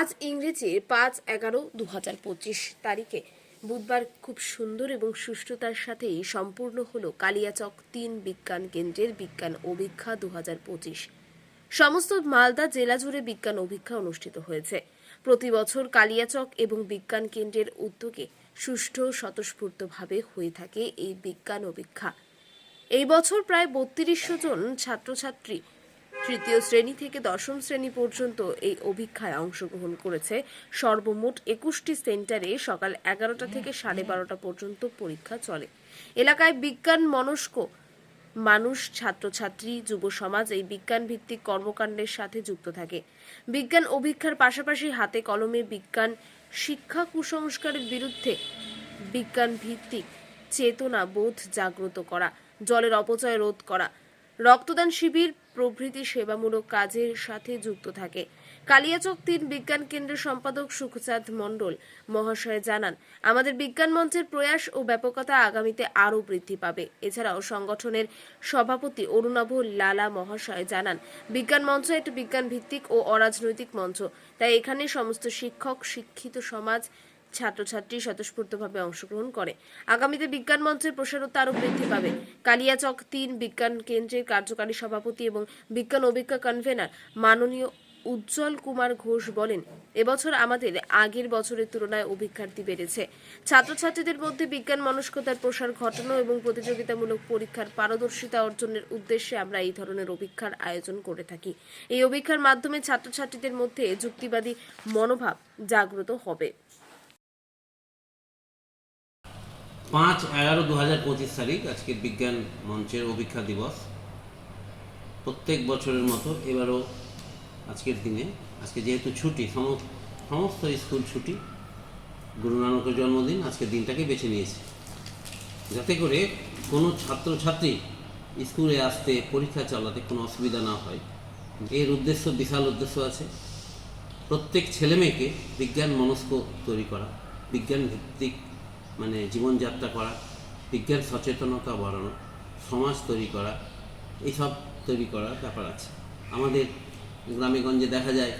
আজ ইংরেজির পাঁচ এগারো দু হাজার পঁচিশ তারিখে। বুধবার খুব সুন্দর এবং সুষ্ঠুতার সাথেই সম্পূর্ণ হলো কালিয়াচক তিন বিজ্ঞান কেন্দ্রের বিজ্ঞান অভিক্ষা দু হাজার পঁচিশ। সমস্ত মালদা জেলা জুড়ে বিজ্ঞান অভিক্ষা অনুষ্ঠিত হয়েছে। প্রতি বছর কালিয়াচক এবং বিজ্ঞান কেন্দ্রের উদ্যোগে সুষ্ঠু, স্বতঃস্ফূর্তভাবে হয়ে থাকে এই বিজ্ঞান অভিক্ষা। এই বছর প্রায় বত্রিশশো জন ছাত্রছাত্রী তৃতীয় শ্রেণি থেকে দশম শ্রেণি পর্যন্ত এই অভিক্ষায় অংশগ্রহণ করেছে। সর্বমোট একুশটি সেন্টারে সকাল এগারোটা থেকে সাড়ে বারোটা পর্যন্ত পরীক্ষা চলে। এলাকায় বিজ্ঞান মনস্ক মানুষ, ছাত্রছাত্রী, যুব সমাজ এই বিজ্ঞান ভিত্তিক কর্মকাণ্ডের সাথে যুক্ত থাকে। বিজ্ঞান অভিক্ষার পাশাপাশি হাতে কলমে বিজ্ঞান শিক্ষা কুসংস্কারের বিরুদ্ধে বিজ্ঞান ভিত্তিক চেতনা বোধ জাগ্রত করা, জলের অপচয় রোধ করা, রক্তদান শিবির প্রভৃতি সেবামূলক কাজের সাথে যুক্ত থাকে। কালিয়াচক তিন বিজ্ঞান কেন্দ্রের সম্পাদক সুখচাঁদ মণ্ডল মহাশয় জানান, আমাদের বিজ্ঞান মঞ্চের প্রয়াস ও ব্যাপকতা আগামীতে আরও বৃদ্ধি পাবে। এছাড়াও সংগঠনের সভাপতি অরুণাভ লালা মহাশয় জানান, বিজ্ঞান মঞ্চ একটি বিজ্ঞান ভিত্তিক ও অরাজনৈতিক মঞ্চ। তাই এখানে সমস্ত শিক্ষক, শিক্ষিত সমাজ ছাত্রছাত্রী স্বতঃস্ফূর্তভাবে অংশগ্রহণ করে। আগামীতে বিজ্ঞান মঞ্চের প্রসারতা আরও বৃদ্ধি পাবে। কালিয়াচক তিন বিজ্ঞান কেন্দ্রের কার্যকারী সভাপতি এবং বিজ্ঞান অভিজ্ঞা কনভেনার মাননীয় উজ্জ্বল কুমার ঘোষ বলেন, এবছর আমাদের আগের বছরের তুলনায় অভিজ্ঞার্থী বেড়েছে। ছাত্রছাত্রীদের মধ্যে বিজ্ঞান মনস্কতার প্রসার ঘটানো এবং প্রতিযোগিতামূলক পরীক্ষার পারদর্শিতা অর্জনের উদ্দেশ্যে আমরা এই ধরনের অভিক্ষার আয়োজন করে থাকি। এই অভিক্ষার মাধ্যমে ছাত্রছাত্রীদের মধ্যে যুক্তিবাদী মনোভাব জাগ্রত হবে। পাঁচ এগারো দু হাজার পঁচিশ তারিখ আজকে বিজ্ঞান মঞ্চের অভিক্ষা দিবস। প্রত্যেক বছরের মতো এবারও আজকের দিনে, আজকে যেহেতু ছুটি, সম- সমস্ত স্কুল ছুটি, গুরু নানকের জন্মদিন আজকের দিনটাকে বেছে নিয়েছে। যাতে করে কোনো ছাত্রছাত্রী স্কুলে আসতে, পরীক্ষা চালাতে কোনো অসুবিধা না হয়। এর উদ্দেশ্য, বিশাল উদ্দেশ্য আছে। প্রত্যেক ছেলেমেয়েকে বিজ্ঞান মনস্ক তৈরি করা, বিজ্ঞান ভিত্তিক মানে জীবনযাত্রা করা, বিজ্ঞান সচেতনতা বাড়ানো, সমাজ তৈরি করা, এইসব তৈরি করার ব্যাপার আছে। আমাদের গ্রামে গঞ্জে দেখা যায়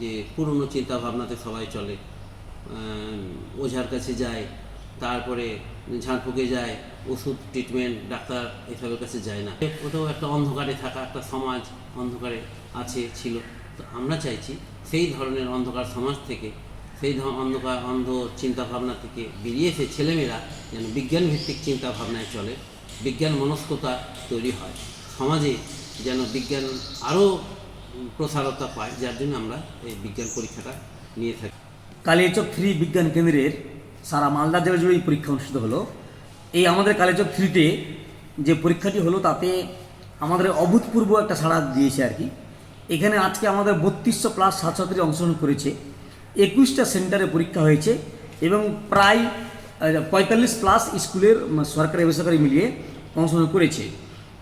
যে পুরনো চিন্তা ভাবনাতে সবাই চলে। ওঝার কাছে যায়, তারপরে ঝাড়ফুঁকে যায়, ওষুধ ট্রিটমেন্ট ডাক্তার এসবের কাছে যায় না। ওটাও একটা অন্ধকারে থাকা একটা সমাজ অন্ধকারে আছে, ছিল। তো আমরা চাইছি সেই ধরনের অন্ধকার সমাজ থেকে সেই অন্ধকার, অন্ধ চিন্তা ভাবনা থেকে বেরিয়ে এসে ছেলেমেয়েরা যেন বিজ্ঞান ভিত্তিক চিন্তা ভাবনায় চলে, বিজ্ঞান মনস্কতা তৈরি হয়। সমাজে যেন বিজ্ঞান আরও প্রসারতা পায়, যার জন্য আমরা এই বিজ্ঞান পরীক্ষাটা নিয়ে থাকি। কালিয়াচক থ্রি বিজ্ঞান কেন্দ্রের সারা মালদা জেলা জুড়ে এই পরীক্ষা অনুষ্ঠিত হলো। এই আমাদের কালিয়াচক থ্রিতে যে পরীক্ষাটি হলো, তাতে আমাদের অভূতপূর্ব একটা সাড়া দিয়েছে আর কি। এখানে আজকে আমাদের বত্রিশশো প্লাস ছাত্রছাত্রী অংশগ্রহণ করেছে। একুশটা সেন্টারে পরীক্ষা হয়েছে এবং প্রায় পঁয়তাল্লিশ প্লাস স্কুলের সরকারি বেসরকারি মিলিয়ে অংশগ্রহণ করেছে।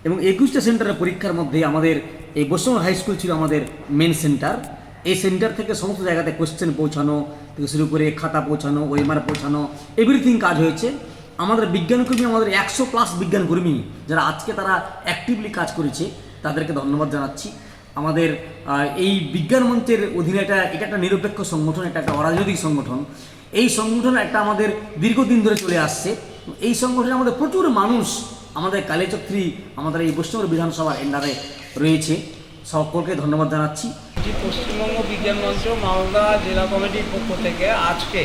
এবং একুশটা সেন্টারের পরীক্ষার মধ্যে আমাদের এই বৈষ্ণব হাই স্কুল ছিল আমাদের মেন সেন্টার এই সেন্টার থেকে সমস্ত জায়গাতে কোশ্চেন পৌঁছানো থেকে শুরু করে খাতা পৌঁছানো ওএমআর পৌঁছানো এভরিথিং কাজ হয়েছে। আমাদের বিজ্ঞানকর্মী, আমাদের একশো প্লাস বিজ্ঞানকর্মী যারা আজকে তারা অ্যাক্টিভলি কাজ করেছে, তাদেরকে ধন্যবাদ জানাচ্ছি। আমাদের এই বিজ্ঞান মঞ্চের অধীনে এটা এটা একটা নিরপেক্ষ সংগঠন, এটা একটা অরাজনৈতিক সংগঠন। এই সংগঠন একটা আমাদের দীর্ঘদিন ধরে চলে আসছে। এই সংগঠনে আমাদের প্রচুর মানুষ আমাদের কালীচক্রী, আমাদের এই বৈষ্ণব বিধানসভার এন্ডারে রয়েছে। সকলকে ধন্যবাদ জানাচ্ছি। পশ্চিমবঙ্গ বিজ্ঞান মঞ্চ মালদা জেলা কমিটির পক্ষ থেকে আজকে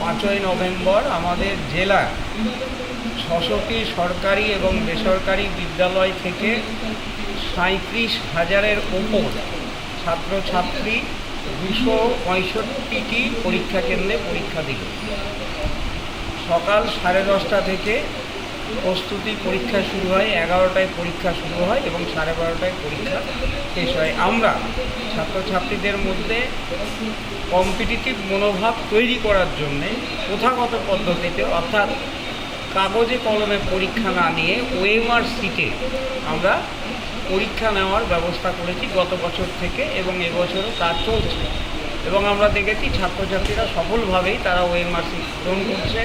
পাঁচই নভেম্বর আমাদের জেলার ছশোটি সরকারি এবং বেসরকারি বিদ্যালয় থেকে সাঁত্রিশ হাজারের ওপর ছাত্রছাত্রী দুশো পঁয়ষট্টিটি পরীক্ষা কেন্দ্রে পরীক্ষা দিল। সকাল সাড়ে দশটা থেকে প্রস্তুতি পরীক্ষা শুরু হয়, এগারোটায় পরীক্ষা শুরু হয় এবং সাড়ে বারোটায় পরীক্ষা শেষ হয়। আমরা ছাত্রছাত্রীদের মধ্যে কম্পিটিটিভ মনোভাব তৈরি করার জন্যে প্রথাগত পদ্ধতিতে, অর্থাৎ কাগজে কলমে পরীক্ষা না নিয়ে ওএমআর সিটে আমরা পরীক্ষা নেওয়ার ব্যবস্থা করেছি গত বছর থেকে এবং এবছরও কাজ চলছে। এবং আমরা দেখেছি ছাত্রছাত্রীরা সফলভাবেই তারা ওয়েমার্সি গ্রহণ করছে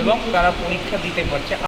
এবং তারা পরীক্ষা দিতে পারছে।